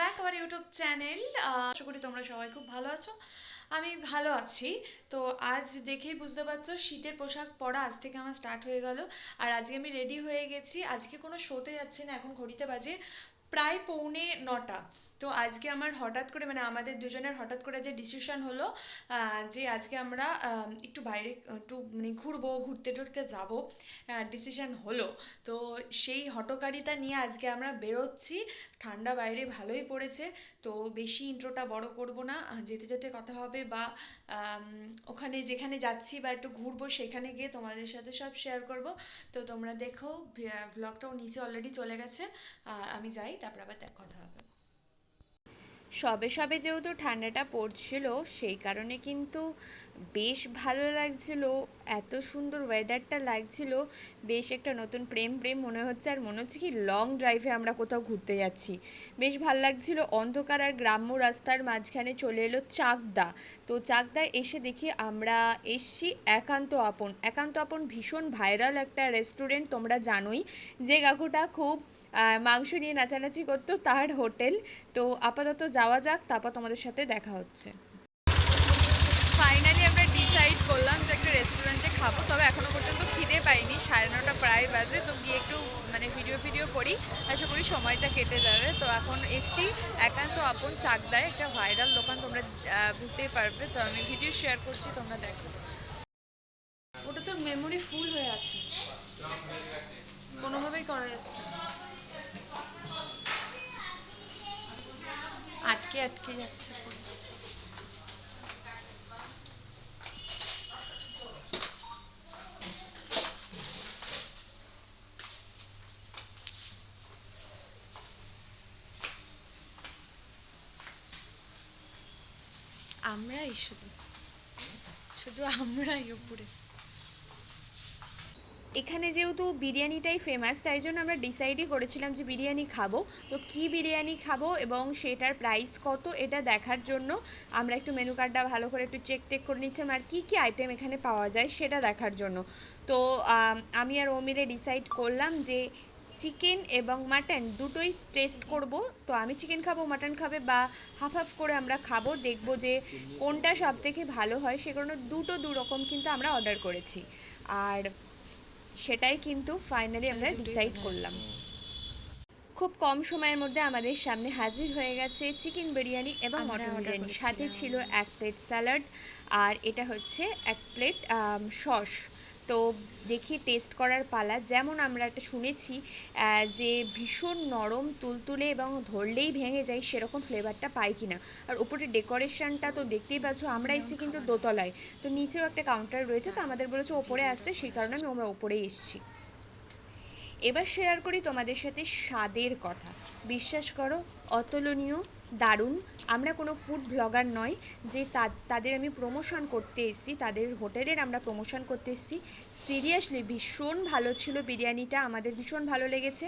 Back আমার YouTube channel আশা করি তোমরা সবাই খুব ভালো আছো। আমি ভালো আছি। তো আজ দেখেই বুঝতে পারছ, শীতের পোশাক পরা আজ থেকে আমার স্টার্ট হয়ে গেল। আর আজকে আমি রেডি হয়ে গেছি। আজকে কোনো শোতে যাচ্ছি না। এখন ঘড়িতে বাজে প্রায় পৌনে নটা। তো আজকে আমার হঠাৎ করে মানে আমাদের দুজনের হঠাৎ করে যে ডিসিশন হলো যে আজকে আমরা একটু বাইরে, একটু মানে ঘুরবো, ঘুরতে টুরতে যাব ডিসিশন হলো। তো সেই হটকারিতা নিয়ে আজকে আমরা বেরোচ্ছি। ঠান্ডা বাইরে ভালোই পড়েছে, তো বেশি ইন্ট্রোটা বড় করব না। যেতে যেতে কথা হবে বা ওখানে যেখানে যাচ্ছি বা একটু ঘুরবো, সেখানে গিয়ে তোমাদের সাথে সব শেয়ার করব। তো তোমরা দেখো ব্লগটাও নিচে অলরেডি চলে গেছে। আমি যাই। তারপর আবার কথা হবে সবে সবে যেহেতু ঠান্ডাটা পড়ছিল, সেই কারণে কিন্তু বেশ ভালো লাগছিল। এত সুন্দর ওয়েদারটা লাগছিল। বেশ একটা নতুন প্রেম প্রেম মনে হচ্ছে। আর মনে হচ্ছে কি লং ড্রাইভে আমরা কোথাও ঘুরতে যাচ্ছি। বেশ ভালো লাগছিল। অন্ধকার আর গ্রাম্য রাস্তার মাঝখানে চলে এলো চাকদা। তো চাকদায় এসে দেখি আমরা এসছি একান্ত আপন। একান্ত আপন ভীষণ ভাইরাল একটা রেস্টুরেন্ট তোমরা জানোই। যে কাকুটা খুব মাংস নিয়ে নাচানাচি করতো তার হোটেল। তো আপাতত যাওয়া যাক তারপর তোমাদের সাথে দেখা হচ্ছে। ফাইনালি আমরা ডিসাইড করলাম যে একটা রেস্টুরেন্টে খাব তবে এখনও পর্যন্ত খিদে পাইনি সাড়ে নটা প্রায় বাজে তো গিয়ে একটু মানে ভিডিও ফিডিও করি। আশা করি সময়টা কেটে যাবে। তো এখন এসছি একান্ত আপন চাকদায় একটা ভাইরাল দোকান তোমরা বুঝতেই পারবে। তো আমি ভিডিও শেয়ার করছি তোমরা দেখো। ওটা তোর মেমোরি ফুল হয়ে আছে। আটকে যাচ্ছে আমরাই শুধু শুধু আমরাই উপরে এখানে যেহেতু বিরিয়ানিটাই ফেমাস তাই জন্য আমরা ডিসাইডই করেছিলাম যে বিরিয়ানি খাব। তো কি বিরিয়ানি খাব এবং সেটার প্রাইস কত এটা দেখার জন্য আমরা একটু মেনু কার্ডটা ভালো করে একটু চেক টেক করে নিচ্ছিলাম আর কী কী আইটেম এখানে পাওয়া যায় সেটা দেখার জন্য। তো, আমি আর ও মিলে ডিসাইড করলাম যে চিকেন এবং মাটন দুটোই টেস্ট করব। তো আমি চিকেন খাব মাটন খাবে বা হাফ হাফ করে আমরা খাব, দেখব যে কোনটা সব থেকে ভালো হয়। সে কারণে দুটো দু রকম কিন্তু আমরা অর্ডার করেছি। আর সেটাই কিন্তু ফাইনালি আমরা ডিসাইড করলাম। খুব কম সময়ের মধ্যে আমাদের সামনে হাজির হয়ে গেছে চিকেন বিরিয়ানি এবং মটন বিরিয়ানি। সাথে ছিল এক প্লেট স্যালাড আর এটা হচ্ছে এক প্লেট সস। তো দেখি টেস্ট করার পালা। যেমন আমরা একটা শুনেছি যে ভীষণ নরম তুলতুলে এবং ধরলেই ভেঙে যায় সেরকম ফ্লেভারটা পাই কিনা। আর উপরে ডেকোরেশনটা তো দেখতেই পাচ্ছ আমরা এসেছি কিন্তু দোতলায়। তো নিচেও একটা কাউন্টার রয়েছে তো আমাদের বলেছে ওপরে আসতে সেই কারণে আমি আমরা ওপরেই এসেছি। এবার শেয়ার করি তোমাদের সাথে স্বাদের কথা। বিশ্বাস করো অতুলনীয় দারুণ। আমরা কোনো ফুড ব্লগার নয় যে তাদের আমি প্রমোশন করতে এসেছি তাদের হোটেলের আমরা প্রমোশন করতে এসেছি। সিরিয়াসলি ভীষণ ভালো ছিল বিরিয়ানিটা আমাদের ভীষণ ভালো লেগেছে।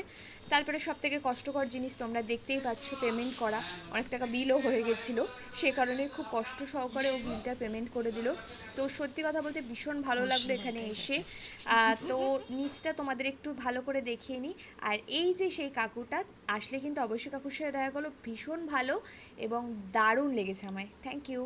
তারপরে সব থেকে কষ্টকর জিনিস তোমরা দেখতেই পাচ্ছ পেমেন্ট করা অনেক টাকা বিলও হয়ে গেছিল। সে কারণে খুব কষ্ট সহকারে ও বিলটা পেমেন্ট করে দিল। তো সত্যি কথা বলতে ভীষণ ভালো লাগল এখানে এসে। তো নিচটা তোমাদের একটু ভালো করে দেখিয়ে নিই আর এই যে সেই কাকুটা আসলে কিন্তু অবশ্যই কাকুর সাথে দেখা করল ভীষণ ভালো। এবং দারুণ লেগেছে আমায়। Thank you